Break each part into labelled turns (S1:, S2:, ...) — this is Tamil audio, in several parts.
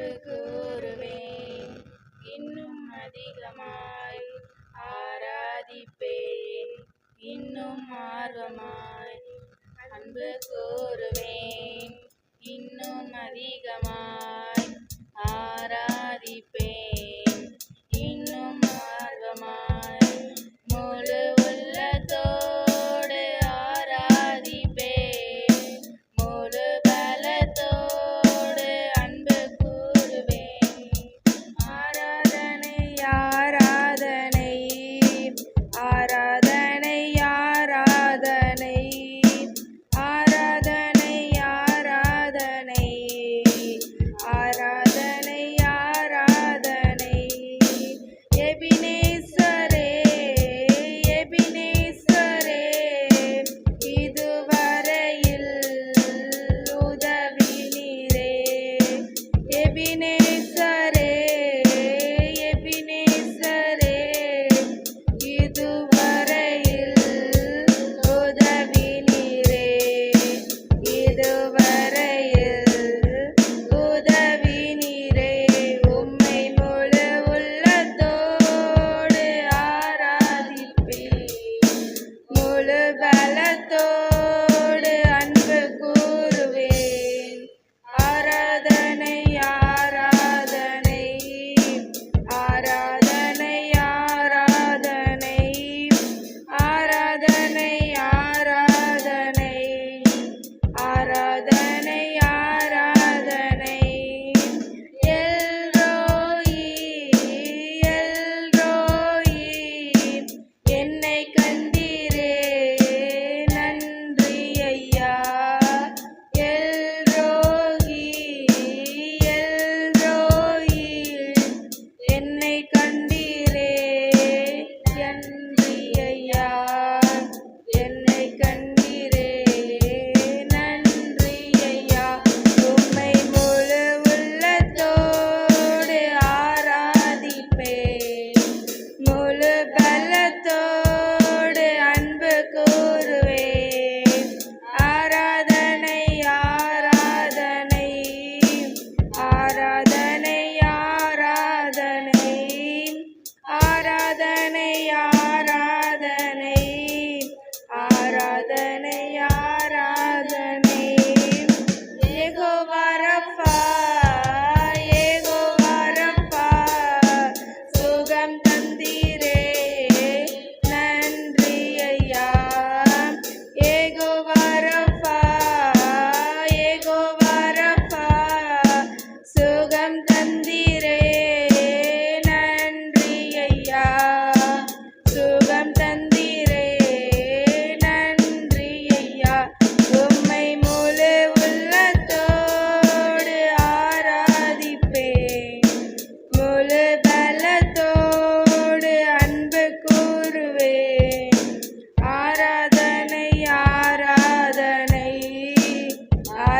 S1: அன்பு கூறுவேன் இன்னும் அதிகமாய் ஆராதிப்பேன். இன்னும் ஆர்வமாய் அன்பு கூறுவேன் Lisa. கண்டீரே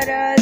S1: para